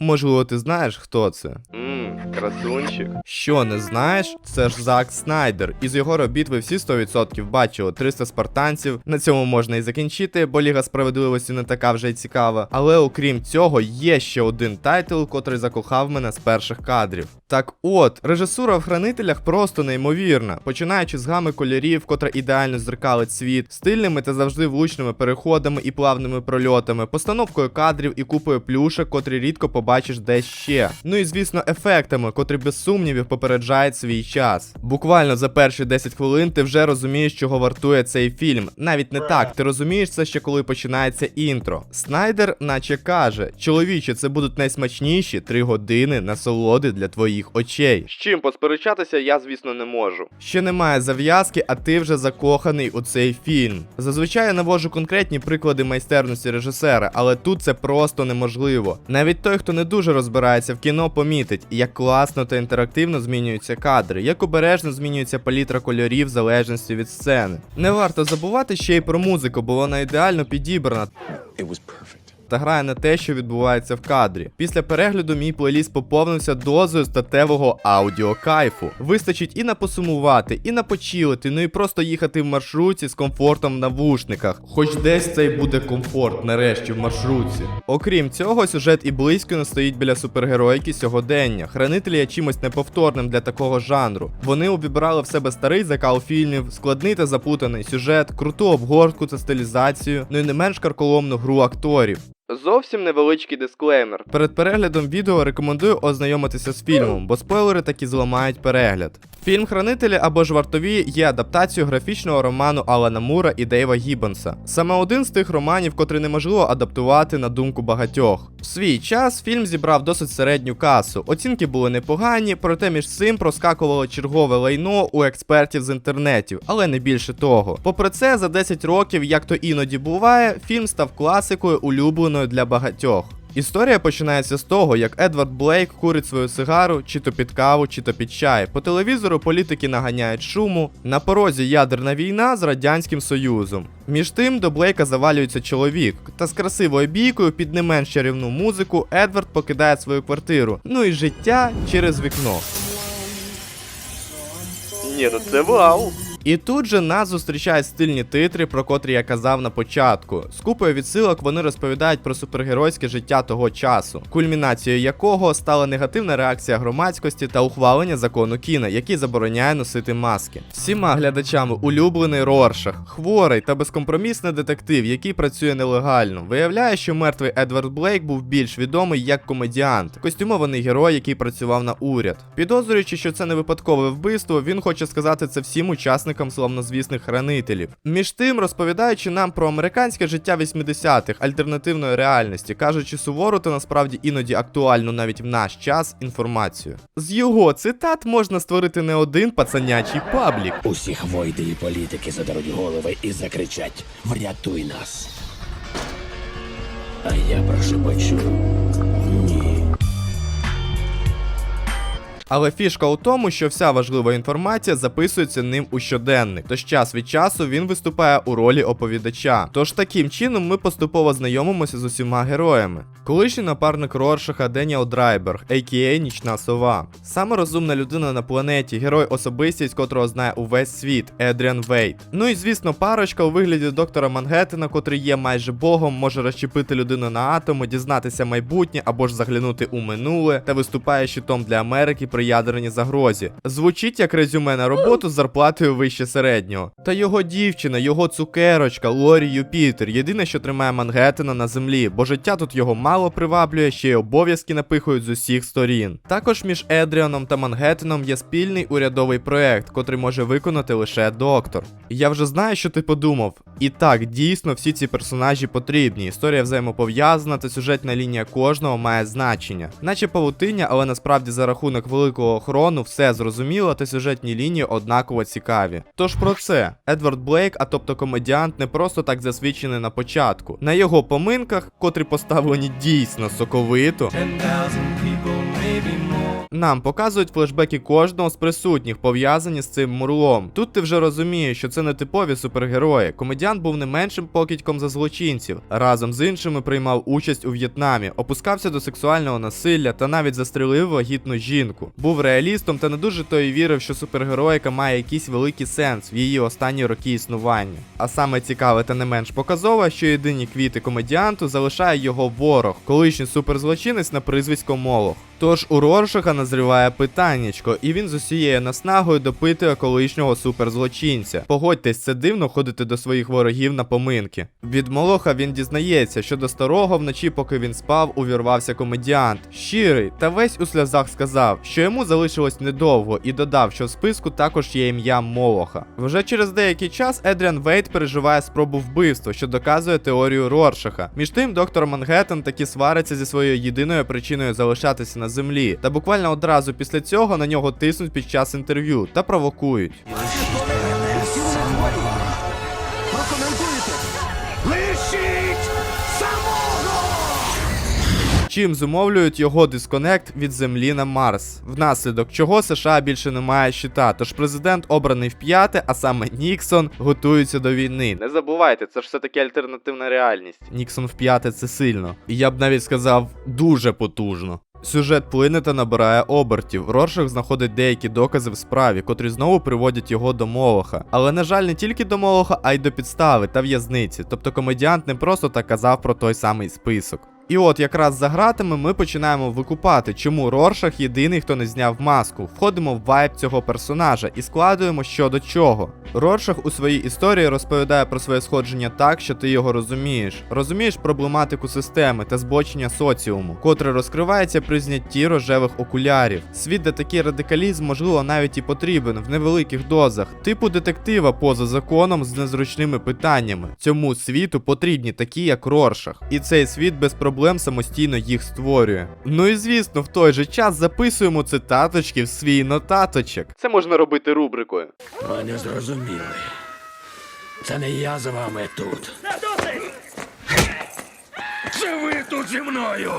Можливо, ти знаєш, хто це? Красунчик. Що не знаєш? Це ж Зак Снайдер. Із його робіт ви всі 100% бачили 300 спартанців. На цьому можна і закінчити, бо Ліга справедливості не така вже й цікава. Але окрім цього, є ще один тайтл, котрий закохав мене з перших кадрів. Так от, режисура в хранителях просто неймовірна, починаючи з гами кольорів, котра ідеально зеркалить світ, стильними та завжди влучними переходами і плавними прольотами, постановкою кадрів і купою плюшек, котрі рідко побачиш десь ще. Ну і звісно, ефектами, котрі без сумнівів попереджають свій час. Буквально за перші 10 хвилин ти вже розумієш, чого вартує цей фільм. Навіть не так, ти розумієш це ще коли починається інтро. Снайдер, наче каже: чоловіче, це будуть найсмачніші 3 години насолоди для твоїх очей. З чим посперечатися я, звісно, не можу. Ще немає зав'язки, а ти вже закоханий у цей фільм. Зазвичай я навожу конкретні приклади майстерності режисера, але тут це просто неможливо. Навіть той, хто не дуже розбирається в кіно, помітить, як класно та інтерактивно змінюються кадри, як обережно змінюється палітра кольорів в залежності від сцени. Не варто забувати ще й про музику, бо вона ідеально підібрана It was perfect. Та грає на те, що відбувається в кадрі. Після перегляду мій плейліст поповнився дозою статевого аудіокайфу. Вистачить і на посумувати, і на почилити, ну і просто їхати в маршрутці з комфортом в навушниках. Хоч десь цей буде комфорт, нарешті, в маршрутці. Окрім цього, сюжет і близько не стоїть біля супергероїки сьогодення. Хранителі є чимось неповторним для такого жанру. Вони обібрали в себе старий закал фільмів, складний та запутаний сюжет, круту обгортку та стилізацію, ну і не менш карколомну гру акторів. Зовсім невеличкий дисклеймер. Перед переглядом відео рекомендую ознайомитися з фільмом, бо спойлери таки зламають перегляд. Фільм Хранителі або ж вартові є адаптацією графічного роману Алана Мура і Дейва Гіббонса. Саме один з тих романів, котрий неможливо адаптувати на думку багатьох. В свій час фільм зібрав досить середню касу. Оцінки були непогані, проте між цим проскакувало чергове лайно у експертів з інтернетів, але не більше того. Попри це, за 10 років, як то іноді буває, фільм став класикою, улюбленою для багатьох. Історія починається з того, як Едвард Блейк курить свою сигару, чи то під каву, чи то під чай. По телевізору політики наганяють шуму. На порозі ядерна війна з Радянським Союзом. Між тим до Блейка завалюється чоловік, та з красивою бійкою під не менш чарівну музику Едвард покидає свою квартиру. Ну і життя через вікно. Ні, ну це вау. І тут же нас зустрічають стильні титри, про котрі я казав на початку. З купою відсилок вони розповідають про супергеройське життя того часу, кульмінацією якого стала негативна реакція громадськості та ухвалення закону Кіна, який забороняє носити маски. Всіма глядачами улюблений Роршах, хворий та безкомпромісний детектив, який працює нелегально. Виявляє, що мертвий Едвард Блейк був більш відомий як комедіант, костюмований герой, який працював на уряд. Підозрюючи, що це не випадкове вбивство, він хоче сказати це всім учасникам славнозвісних хранителів. Між тим, розповідаючи нам про американське життя 80-х, альтернативної реальності, кажучи суворо та насправді іноді актуальну навіть в наш час інформацію. З його цитат можна створити не один пацанячий паблік. Усі хвойди і політики задеруть голови і закричать Врятуй нас. А я прошепочу ні. Але фішка у тому, що вся важлива інформація записується ним у щоденник, тож час від часу він виступає у ролі оповідача. Тож таким чином ми поступово знайомимося з усіма героями. Колишній напарник Роршаха Деніел Драйберг, а.к.а. Нічна сова. Саме розумна людина на планеті, герой особистість, котрого знає увесь світ, Едріан Вейт. Ну і звісно, парочка у вигляді доктора Мангеттена, котрий є майже богом, може розчепити людину на атоми, дізнатися майбутнє або ж заглянути у минуле та виступає щитом для Америки при ядерній загрозі. Звучить як резюме на роботу з зарплатою вище середнього. Та його дівчина, його цукерочка, Лорі Юпітер, єдине, що тримає Мангеттена на землі, бо життя тут його мало приваблює, ще й обов'язки напихують з усіх сторін. Також між Едріаном та Мангеттеном є спільний урядовий проект, котрий може виконати лише доктор. Я вже знаю, що ти подумав. І так, дійсно, всі ці персонажі потрібні. Історія взаємопов'язана та сюжетна лінія кожного має значення. Наче павутиння, але насправді за рахунок великого охорону все зрозуміло та сюжетні лінії однаково цікаві. Тож про це Едвард Блейк, а тобто комедіант, не просто так засвідчений на початку. На його поминках, котрі поставлені дійсно соковито. Ten thousand people may Нам показують флешбеки кожного з присутніх, пов'язані з цим мурлом. Тут ти вже розумієш, що це не типові супергерої. Комедіант був не меншим покидьком за злочинців. Разом з іншими приймав участь у В'єтнамі, опускався до сексуального насилля та навіть застрелив вагітну жінку. Був реалістом та не дуже то й вірив, що супергероїка має якийсь великий сенс в її останні роки існування. А саме цікаве та не менш показове, що єдині квіти комедіанту залишає його ворог, колишній суперзлочинець на прізвисько Молох. Тож у Роршаха назріває питаннячко, і він з усією наснагою допитує колишнього суперзлочинця. Погодьтесь, це дивно ходити до своїх ворогів на поминки. Від Молоха він дізнається, що до старого вночі, поки він спав, увірвався комедіант. Щирий та весь у сльозах сказав, що йому залишилось недовго, і додав, що в списку також є ім'я Молоха. Вже через деякий час Едріан Вейт переживає спробу вбивства, що доказує теорію Роршаха. Між тим, доктор Мангеттен таки свариться зі своєю єдиною причиною залишатися на землі. Та буквально одразу після цього на нього тиснуть під час інтерв'ю та провокують. Чим зумовлюють його дисконект від землі на Марс, внаслідок чого США більше не має щита. Тож президент обраний в п'яте, а саме Ніксон, готується до війни. Не забувайте, це ж все-таки альтернативна реальність. Ніксон в п'яте це сильно. І я б навіть сказав дуже потужно. Сюжет плине та набирає обертів. Роршах знаходить деякі докази в справі, котрі знову приводять його до Молоха. Але, на жаль, не тільки до Молоха, а й до підстави та в'язниці. Тобто комедіант не просто так казав про той самий список. І от якраз за гратами ми починаємо викупати, чому Роршах єдиний, хто не зняв маску. Входимо в вайб цього персонажа і складуємо що до чого. Роршах у своїй історії розповідає про своє сходження так, що ти його розумієш. Розумієш проблематику системи та збочення соціуму, котре розкривається при знятті рожевих окулярів. Світ, де такий радикалізм, можливо, навіть і потрібен в невеликих дозах, типу детектива поза законом з незручними питаннями. Цьому світу потрібні такі, як Роршах. І цей світ без проблем самостійно їх створює. Ну і звісно, в той же час записуємо цитаточки в свій нотаточок. Це можна робити рубрикою. Ви не зрозуміли. Це не я з вами тут. Це ви тут зі мною!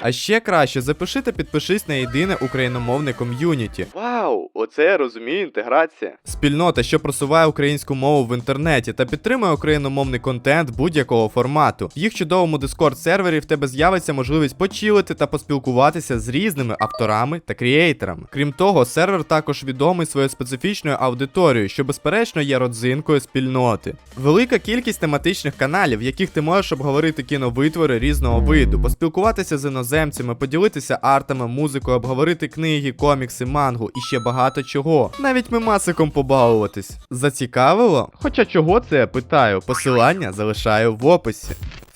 А ще краще запиши та підпишись на єдине україномовне ком'юніті. Вау, оце я розумію інтеграція. Спільнота, що просуває українську мову в інтернеті та підтримує україномовний контент будь-якого формату. В їх чудовому дискорд сервері в тебе з'явиться можливість почилити та поспілкуватися з різними авторами та кріейтерами. Крім того, сервер також відомий своєю специфічною аудиторією, що безперечно є родзинкою спільноти. Велика кількість тематичних каналів, в яких ти можеш обговорити кіновитвори різного виду, поспілкуватися з іноземцями, поділитися артами, музикою, обговорити книги, комікси, мангу і ще багато чого. Навіть мемасиком побалуватись. Зацікавило? Хоча чого це я питаю? Посилання залишаю в описі.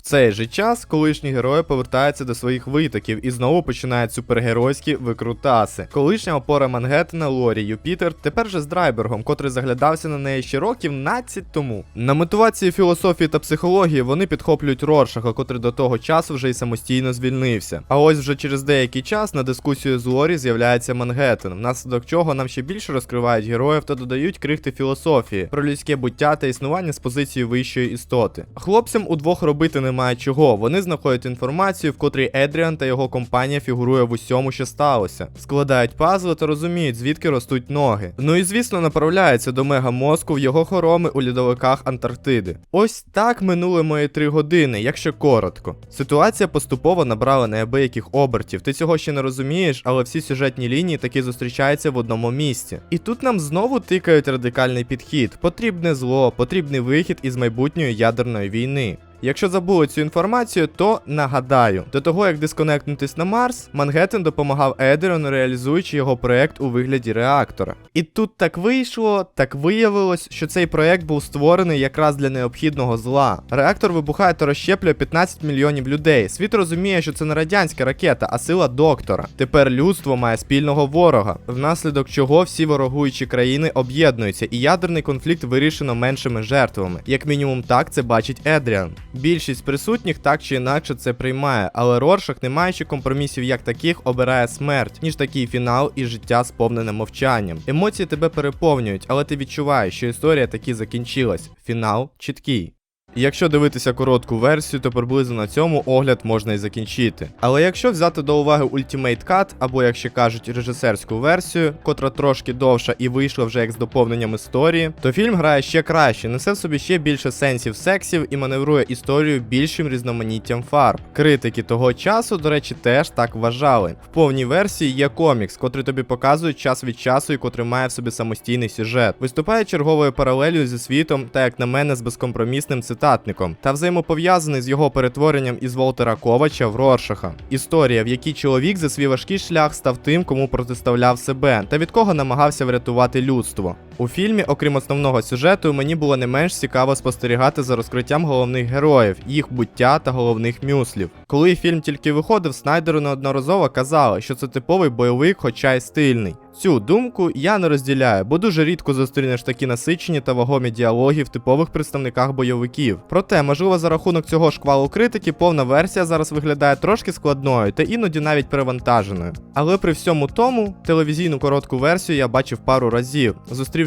Цей же час колишні герої повертаються до своїх витоків і знову починають супергеройські викрутаси. Колишня опора Мангеттена Лорі Юпітер тепер же з Драйбергом, котрий заглядався на неї ще років 15 тому. На мотивації філософії та психології вони підхоплюють Роршаха, котрий до того часу вже й самостійно звільнився. А ось вже через деякий час на дискусію з Лорі з'являється Мангеттен, внаслідок чого нам ще більше розкривають героїв та додають крихти філософії про людське буття та існування з позиції вищої істоти. Хлопцям удвох робити немає чого. Вони знаходять інформацію, в котрій Едріан та його компанія фігурує в усьому, що сталося, складають пазли та розуміють, звідки ростуть ноги. Ну і звісно, направляються до мегамозку в його хороми у льодовиках Антарктиди. Ось так минули мої три години, якщо коротко. Ситуація поступово набрала неабияких обертів. Ти цього ще не розумієш, але всі сюжетні лінії таки зустрічаються в одному місці. І тут нам знову тикають радикальний підхід: потрібне зло, потрібний вихід із майбутньої ядерної війни. Якщо забули цю інформацію, то нагадаю, до того як дисконектнутись на Марс, Мангеттен допомагав Едерону, реалізуючи його проект у вигляді реактора. І тут так вийшло, так виявилось, що цей проект був створений якраз для необхідного зла. Реактор вибухає та розщеплює 15 мільйонів людей. Світ розуміє, що це не радянська ракета, а сила доктора. Тепер людство має спільного ворога, внаслідок чого всі ворогуючі країни об'єднуються, і ядерний конфлікт вирішено меншими жертвами. Як мінімум, так це бачить Едріан. Більшість присутніх так чи інакше це приймає, але Роршах, не маючи компромісів як таких, обирає смерть, ніж такий фінал і життя сповнене мовчанням. Емоції тебе переповнюють, але ти відчуваєш, що історія таки закінчилась. Фінал чіткий. І якщо дивитися коротку версію, то приблизно на цьому огляд можна і закінчити. Але якщо взяти до уваги Ultimate Cut, або як ще кажуть, режисерську версію, котра трошки довша і вийшла вже як з доповненням історії, то фільм грає ще краще, несе в собі ще більше сенсів сексів і маневрує історію більшим різноманіттям фарб. Критики того часу, до речі, теж так вважали. В повній версії є комікс, котрий тобі показує час від часу і котрий має в собі самостійний сюжет. Виступає черговою паралелью зі світом, та як на мене, з безкомпромісним цитатником, та взаємопов'язаний з його перетворенням із Волтера Ковача в Роршаха. Історія, в якій чоловік за свій важкий шлях став тим, кому протиставляв себе, та від кого намагався врятувати людство. У фільмі, окрім основного сюжету, мені було не менш цікаво спостерігати за розкриттям головних героїв, їх буття та головних мюслів. Коли фільм тільки виходив, Снайдеру неодноразово казали, що це типовий бойовик, хоча й стильний. Цю думку я не розділяю, бо дуже рідко зустрінеш такі насичені та вагомі діалоги в типових представниках бойовиків. Проте, можливо, за рахунок цього шквалу критики, повна версія зараз виглядає трошки складною та іноді навіть перевантаженою. Але при всьому тому, телевізійну коротку версію я бачив пару разів.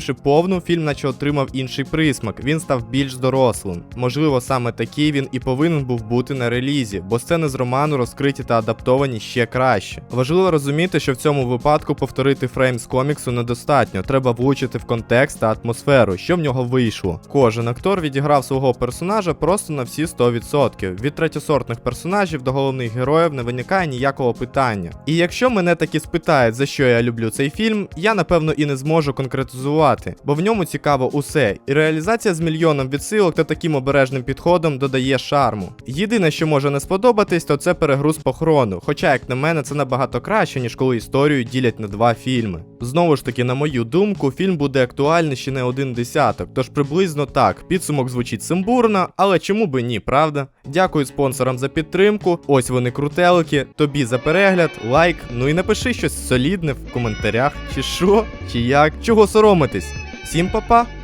Зустрівши повну, фільм наче отримав інший присмак, він став більш дорослим. Можливо, саме такий він і повинен був бути на релізі, бо сцени з роману розкриті та адаптовані ще краще. Важливо розуміти, що в цьому випадку повторити фрейм з коміксу недостатньо, треба влучити в контекст та атмосферу, що в нього вийшло. Кожен актор відіграв свого персонажа просто на всі 100%. Від третьосортних персонажів до головних героїв не виникає ніякого питання. І якщо мене таки спитають, за що я люблю цей фільм, я напевно і не зможу конкретизувати, бо в ньому цікаво усе, і реалізація з мільйоном відсилок та таким обережним підходом додає шарму. Єдине, що може не сподобатись, то це перегруз по хрону. Хоча, як на мене, це набагато краще, ніж коли історію ділять на два фільми. Знову ж таки, на мою думку, фільм буде актуальний ще не один десяток, тож приблизно так. Підсумок звучить симбурно, але чому би ні, правда? Дякую спонсорам за підтримку. Ось вони крутелики. Тобі за перегляд, лайк. Ну і напиши щось солідне в коментарях, чи що, чи як, чого соромитись. Всім па-па!